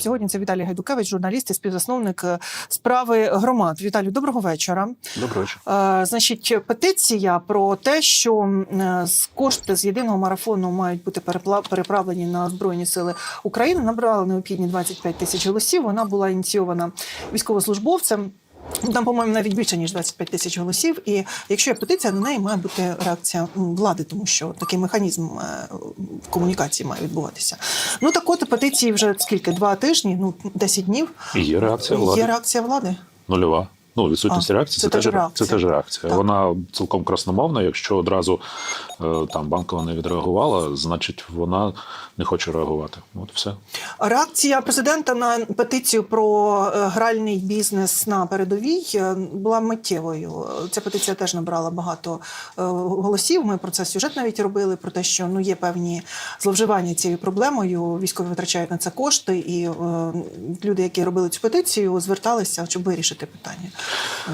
Сьогодні це Віталій Гайдукевич, журналіст і співзасновник е, справи громад. Віталію, доброго вечора. Доброго вечора. Е, Значить, петиція про те, що е, з кошти з єдиного марафону мають бути переправлені на збройні сили України, набрала необхідні 25 тисяч голосів. Вона була ініційована військовослужбовцем. Там, по-моєму, навіть більше ніж 25 тисяч голосів. І якщо є петиція, на неї має бути реакція влади, тому що такий механізм е, комунікації має відбуватися. Ну так от петиції вже скільки? Два тижні, ну 10 днів. І є реакція влади. Є реакція влади. Нульова. Ну, відсутність А, реакції це це, теж реакція. це теж реакція. Так. Вона цілком красномовна. Якщо одразу е, там банкова не відреагувала, значить вона не хоче реагувати. От все. Реакція президента на петицію про е, гральний бізнес на передовій е, була миттєвою. Ця петиція теж набрала багато голосів. Ми про це сюжет навіть робили про те, що ну є певні зловживання цією проблемою. Військові витрачають на це кошти, і люди, які робили цю петицію, зверталися, щоб вирішити питання.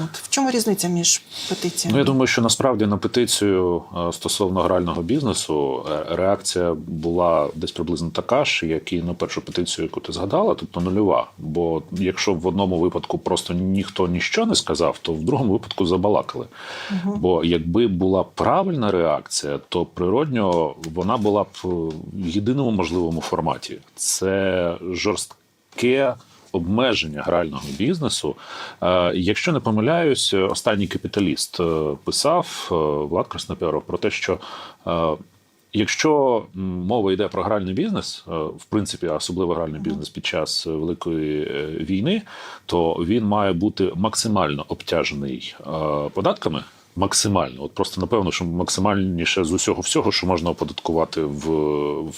От в чому різниця між петиціями? Ну я думаю, що насправді на петицію е, стосовно грального бізнесу е, реакція була десь приблизно така ж, як і на першу петицію, яку ти згадала, тобто нульова. Бо якщо в одному випадку просто ніхто ніщо не сказав, то в другому випадку забалакали. Бо якби була правильна реакція, то природньо вона була б в єдиному можливому форматі. Це жорстке. Обмеження грального бізнесу. Е, Якщо не помиляюсь, останній капіталіст е, писав е, Влад Красноперов про те, що якщо мова йде про гральний бізнес, в принципі, особливо гральний бізнес під час великої війни, то він має бути максимально обтяжений податками. Максимально, от просто напевно, що максимальніше з усього всього, що можна оподаткувати в,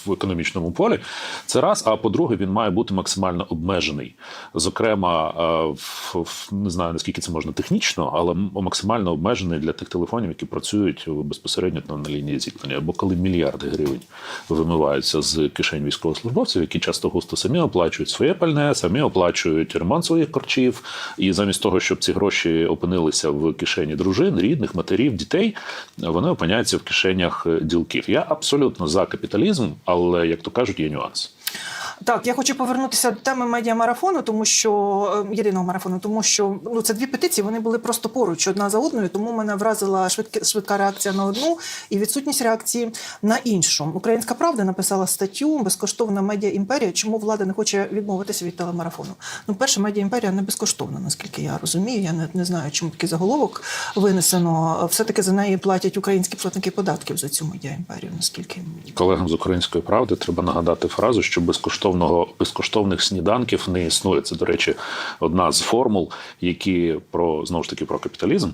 в економічному полі, це раз. А по-друге, він має бути максимально обмежений. Зокрема, е, в, в- не знаю наскільки це можна технічно, але максимально обмежений для тих телефонів, які працюють безпосередньо там, на лінії зіткнення. Або коли мільярди гривень вимиваються з кишень військовослужбовців, які часто густо самі оплачують своє пальне, самі оплачують ремонт своїх корчів, і замість того, щоб ці гроші опинилися в кишені дружин, рідних, матерів, дітей, вони опиняються в кишенях ділків. Я абсолютно за капіталізм, але як то кажуть, є нюанс. Так, я хочу повернутися до теми медіамарафону, тому що е, єдиного марафону, тому що ну це дві петиції, вони були просто поруч одна за одною. Тому мене вразила швидка, швидка реакція на одну і відсутність реакції на іншу. Українська правда написала статтю Безкоштовна медіа імперія. Чому влада не хоче відмовитися від телемарафону? Ну, перше, медіа імперія не безкоштовна, наскільки я розумію. Я не, не знаю, чому такий заголовок винесено. Все таки за неї платять українські платники податків за цю медіа імперію. Наскільки Колегам з української правди треба нагадати фразу, що безкоштовного безкоштовних сніданків не існує. Це, до речі, одна з формул, які про знову ж таки про капіталізм.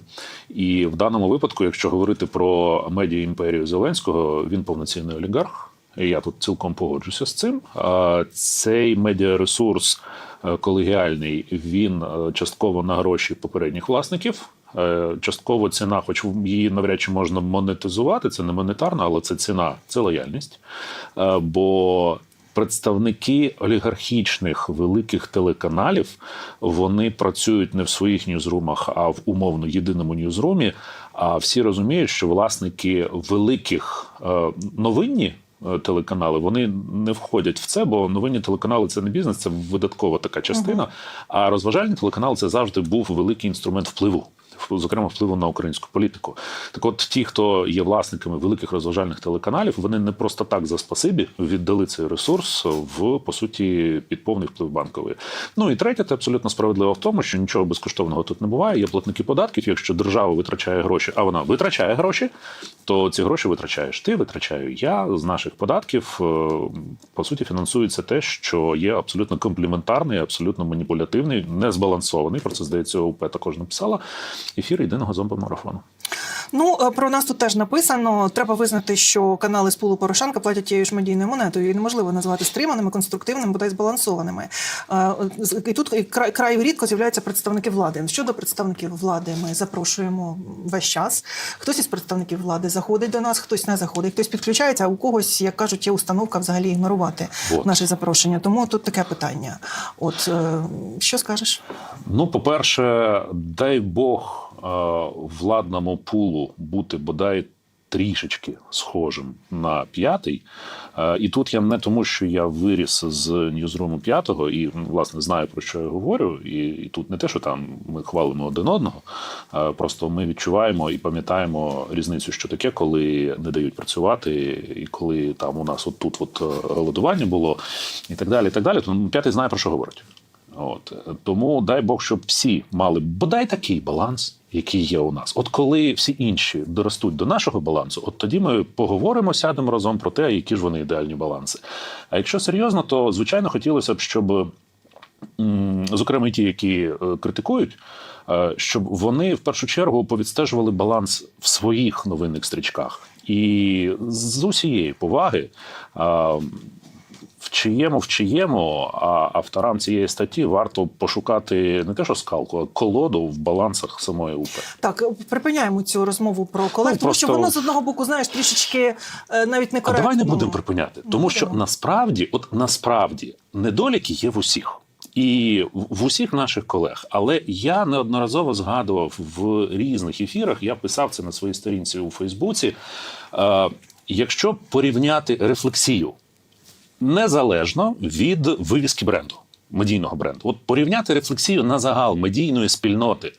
І в даному випадку, якщо говорити про медіа імперію Зеленського, він повноцінний олігарх. І я тут цілком погоджуся з цим. Цей медіаресурс е, колегіальний він е, частково на гроші попередніх власників. Е, Частково ціна, хоч її навряд чи можна монетизувати, це не монетарна, але це ціна, це лояльність. Бо представники олігархічних великих телеканалів вони працюють не в своїх ньюзрумах, а в умовно єдиному ньюзрумі. А всі розуміють, що власники великих е, новинні. е, Телеканали вони не входять в це, бо новинні телеканали це не бізнес, це видаткова така частина. А розважальні телеканали це завжди був великий інструмент впливу, зокрема впливу на українську політику. Так, от ті, хто є власниками великих розважальних телеканалів, вони не просто так за спасибі віддали цей ресурс в по суті під повний вплив банкової. Ну і третє, це абсолютно справедливо в тому, що нічого безкоштовного тут не буває. Є платники податків. Якщо держава витрачає гроші, а вона витрачає гроші, то ці гроші витрачаєш ти, витрачаю я з наших податків. е, По суті, фінансується те, що є абсолютно компліментарний, абсолютно маніпулятивний, незбалансований. Про це здається, ОП також написала. Ефір єдиного зомбомарафону. Ну е, про нас тут теж написано. Треба визнати, що канали з пулу Порошенка платять тією ж медійною монетою, і неможливо назвати стриманими, конструктивними, бодай збалансованими. Е, І тут край, край рідко з'являються представники влади. Щодо представників влади, ми запрошуємо весь час. Хтось із представників влади заходить до нас, хтось не заходить, хтось підключається, а у когось, як кажуть, є установка взагалі ігнорувати Вот. наше запрошення. Тому тут таке питання. От е, що скажеш? Ну, по-перше, дай Бог владному пулу бути бодай трішечки схожим на п'ятий. Е, І тут я не тому, що я виріс з Ньюзруму п'ятого і власне знаю про що я говорю. І, і тут не те, що там ми хвалимо один одного. е, Просто ми відчуваємо і пам'ятаємо різницю, що таке, коли не дають працювати, і коли там у нас от тут от е, голодування було, і так далі. І так далі. То ну, п'ятий знає про що говорить. От тому дай Бог, щоб всі мали бодай такий баланс, який є у нас. От коли всі інші доростуть до нашого балансу, от тоді ми поговоримо, сядемо разом про те, які ж вони ідеальні баланси. А якщо серйозно, то звичайно хотілося б, щоб зокрема ті, які е, критикують, е, щоб вони в першу чергу повідстежували баланс в своїх новинних стрічках. І з усієї поваги. В чиєму, в чиєму, а авторам цієї статті варто пошукати не те, що скалку, а колоду в балансах самої УП. Так, припиняємо цю розмову про колег, Ну, тому що просто- воно з одного боку, знаєш, трішечки е, навіть не А давай не будемо припиняти, тому Ну, що насправді, от насправді, недоліки є в усіх. І в в усіх наших колег, але я неодноразово згадував в різних ефірах. Я писав це на своїй сторінці у Фейсбуці. Е, якщо порівняти рефлексію незалежно від вивіски бренду. Медійного бренду, от порівняти рефлексію на загал медійної спільноти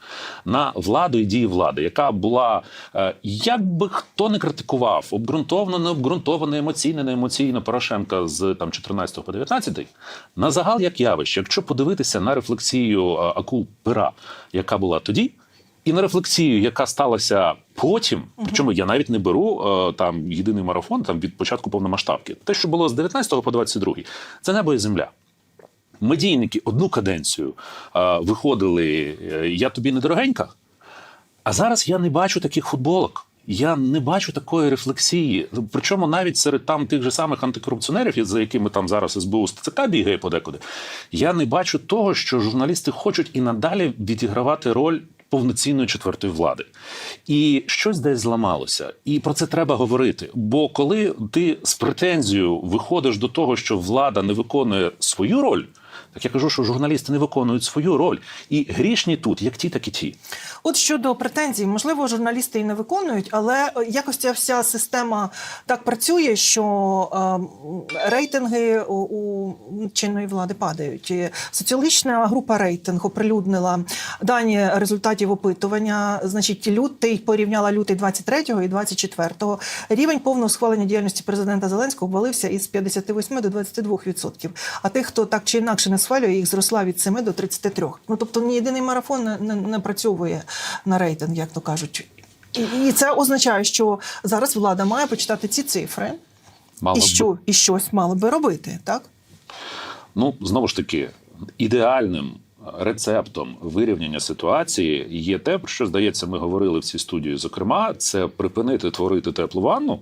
на владу і дії влади, яка була е, як би хто не критикував, обґрунтовано, не обґрунтовано, емоційно, не емоційно Порошенка з там 14 по 19, на загал як явище. Якщо подивитися на рефлексію е, акул пера, яка була тоді, і на рефлексію, яка сталася потім, причому я навіть не беру е, там єдиний марафон там від початку повномасштабки. Те, що було з 19 по 22, це небо і земля. Медійники одну каденцію е, виходили е, Я тобі не дорогенька. А зараз я не бачу таких футболок. Я не бачу такої рефлексії. Причому навіть серед там тих же самих антикорупціонерів, за якими там зараз СБУ з ТЦК бігає подекуди, я не бачу того, що журналісти хочуть і надалі відігравати роль повноцінної четвертої влади. І щось десь зламалося. І про це треба говорити. Бо коли ти з претензією виходиш до того, що влада не виконує свою роль. Так я кажу, що журналісти не виконують свою роль, і грішні тут, як ті, так і ті. От щодо претензій, можливо, журналісти і не виконують, але е, якось ця вся система так працює, що е, рейтинги у, у чинної влади падають. І Соціологічна група рейтинг оприлюднила дані результатів опитування. Значить, лютий порівняла лютий 23-го і 24-го. Рівень повного схвалення діяльності президента Зеленського обвалився із 58 до 22%. А тих, хто так чи інакше не схвалює, їх зросла від 7 до 33. Ну тобто ні єдиний марафон не, не, не працьовує на рейтинг, як то кажуть. І, і це означає, що зараз влада має почитати ці цифри Мало і що, і щось мало би робити, так? Ну, знову ж таки, ідеальним рецептом вирівняння ситуації є те, про що здається, ми говорили в цій студії. Зокрема, це припинити творити теплу ванну.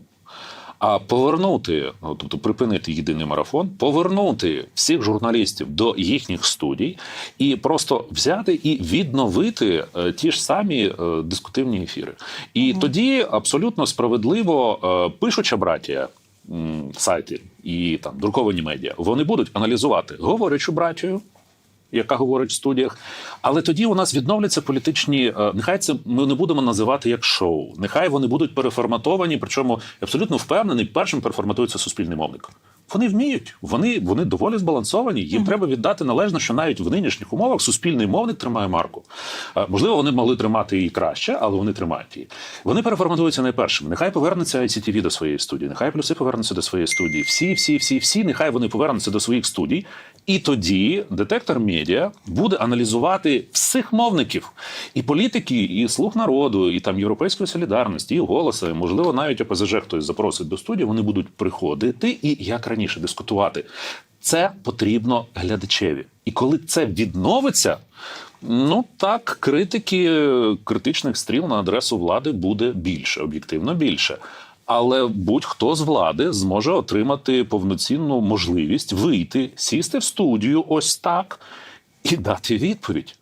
А повернути, ну, тобто припинити єдиний марафон, повернути всіх журналістів до їхніх студій і просто взяти і відновити е, ті ж самі е, дискутивні ефіри. І тоді абсолютно справедливо е, пишуча братія сайти і там друковані медіа, вони будуть аналізувати говорячу братію. Яка говорить в студіях, але тоді у нас відновляться політичні. е, Нехай це ми не будемо називати як шоу. Нехай вони будуть переформатовані. Причому я абсолютно впевнений, першим переформатується суспільний мовник. Вони вміють, вони, вони доволі збалансовані. Їм треба віддати належно, що навіть в нинішніх умовах суспільний мовник тримає марку. Е, Можливо, вони могли тримати її краще, але вони тримають її. Вони переформатуються найпершими. Нехай повернеться ICTV до своєї студії, нехай плюси повернуться до своєї студії. Всі, всі, всі, всі, нехай вони повернуться до своїх студій. І тоді детектор медіа буде аналізувати всіх мовників і політики, і слуг народу, і там європейської солідарності, і голоси. Можливо, навіть ОПЗЖ хтось запросить до студії. Вони будуть приходити і як раніше дискутувати. Це потрібно глядачеві. І коли це відновиться, ну так критики критичних стріл на адресу влади буде більше, об'єктивно більше. Але будь-хто з влади зможе отримати повноцінну можливість вийти, сісти в студію ось так і дати відповідь.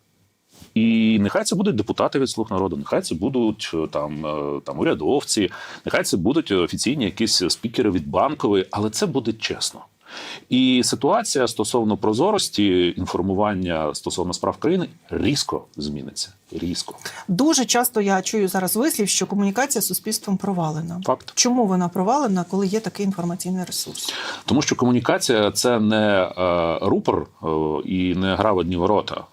І нехай це будуть депутати від слуг народу, нехай це будуть е, там, е, там урядовці, нехай це будуть офіційні якісь спікери від банкової, але це буде чесно. І ситуація стосовно прозорості інформування стосовно справ країни різко зміниться. Різко. Дуже часто я чую зараз вислів, що комунікація з суспільством провалена. Факт. Чому вона провалена, коли є такий інформаційний ресурс? Тому що комунікація це не е, рупор е, і не гра в одні ворота.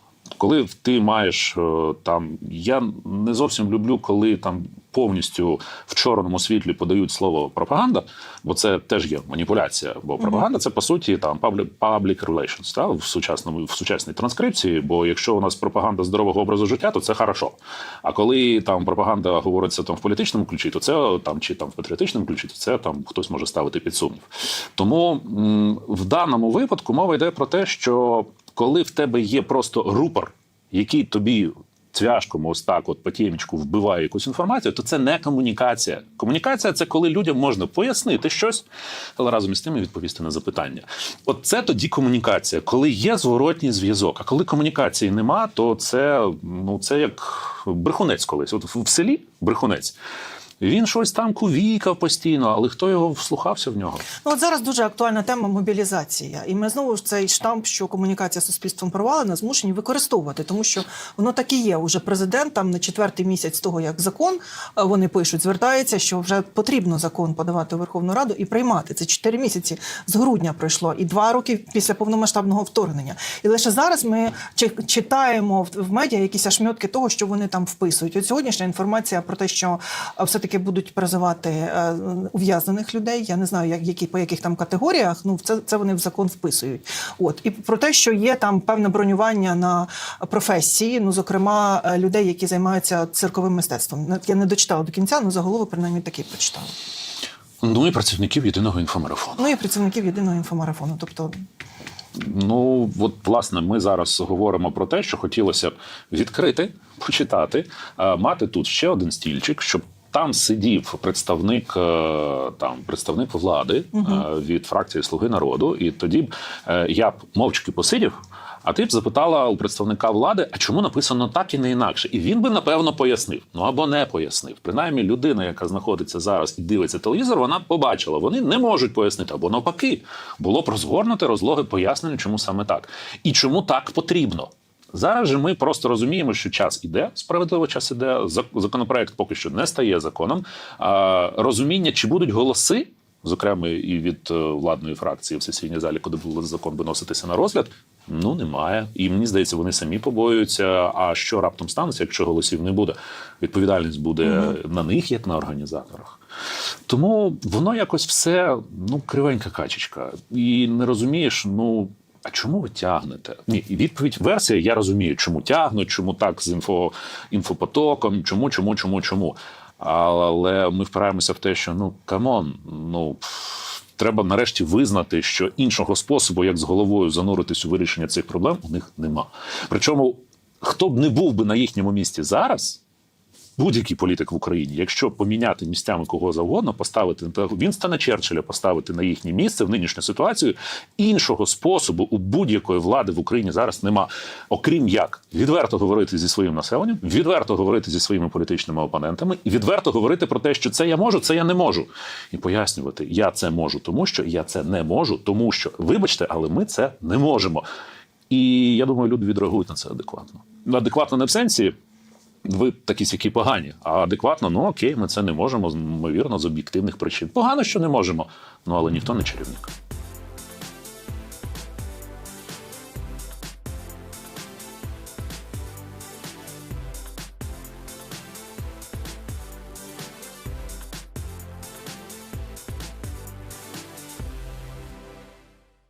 Коли ти маєш е, там, я не зовсім люблю, коли там повністю в чорному світлі подають слово пропаганда, бо це теж є маніпуляція. Бо пропаганда це по суті там public, relations, та, в сучасному в сучасній транскрипції. Бо якщо у нас пропаганда здорового образу життя, то це хорошо. А коли там пропаганда говориться там в політичному ключі, то це там чи там в патріотичному ключі, то це там хтось може ставити під сумнів. Тому в даному випадку мова йде про те, що коли в тебе є просто рупор, який тобі цвяшком ось так, от по вбиває якусь інформацію, то це не комунікація. Комунікація це коли людям можна пояснити щось, але разом із тим і відповісти на запитання. От це тоді комунікація, коли є зворотній зв'язок. А коли комунікації нема, то це ну це як брехунець колись. От в селі брехунець. Він щось там кувікав постійно, але хто його вслухався в нього? Ну от зараз дуже актуальна тема мобілізація, і ми знову ж цей штамп, що комунікація з суспільством провалена, змушені використовувати, тому що воно так і є. Уже президент там на четвертий місяць того, як закон е, вони пишуть, звертається, що вже потрібно закон подавати у Верховну Раду і приймати. Це чотири місяці з грудня пройшло, і два роки після повномасштабного вторгнення. І лише зараз ми чи- читаємо в- медіа якісь ошмьотки того, що вони там вписують. От сьогоднішня інформація про те, що е, все-таки будуть призивати е, ув'язнених людей. Я не знаю, як які по яких там категоріях. Ну це, це вони в закон вписують. От і про те, що є там певне бронювання на професії, ну зокрема е, людей, які займаються цирковим мистецтвом. Я не дочитала до кінця, але заголовок принаймні такий прочитала. Ну і працівників єдиного інфомарафону. Ну і працівників єдиного інфомарафону. Тобто, Ну, от власне, ми зараз говоримо про те, що хотілося б відкрити, почитати, е, мати тут ще один стільчик, щоб. Там сидів представник е, там представник влади е, від фракції Слуги народу, і тоді б е, я б мовчки посидів, а ти б запитала у представника влади, а чому написано так і не інакше? І він би напевно пояснив. Ну або не пояснив. Принаймні, людина, яка знаходиться зараз і дивиться телевізор, вона побачила. Вони не можуть пояснити, або навпаки, було б розгорнуте розлоги пояснення, чому саме так і чому так потрібно. Зараз же ми просто розуміємо, що час іде, справедливо час іде. Законопроект поки що не стає законом. А розуміння, чи будуть голоси, зокрема і від е, владної фракції в сесійній залі, буде закон виноситися на розгляд, ну немає. І мені здається, вони самі побоюються. А що раптом станеться, якщо голосів не буде? Відповідальність буде на них, як на організаторах. Тому воно якось все ну кривенька качечка. І не розумієш, ну. А чому ви тягнете? Ні, і відповідь версія. Я розумію, чому тягнуть, чому так з інфо, інфопотоком, чому, чому, чому, чому. Але ми впираємося в те, що ну камон, ну треба нарешті визнати, що іншого способу, як з головою зануритись у вирішення цих проблем, у них нема. Причому, хто б не був би на їхньому місці зараз, будь-який політик в Україні, якщо поміняти місцями кого завгодно, поставити на Вінстона Черчилля, поставити на їхнє місце в нинішню ситуацію, іншого способу у будь-якої влади в Україні зараз нема, окрім як відверто говорити зі своїм населенням, відверто говорити зі своїми політичними опонентами, і відверто говорити про те, що це я можу, це я не можу, і пояснювати, я це можу, тому що я це не можу, тому що, вибачте, але ми це не можемо. І я думаю, люди відреагують на це адекватно. Адекватно не в сенсі ви такі сякі погані, а адекватно, ну окей, ми це не можемо, ймовірно, з об'єктивних причин. Погано, що не можемо, ну але ніхто не чарівник.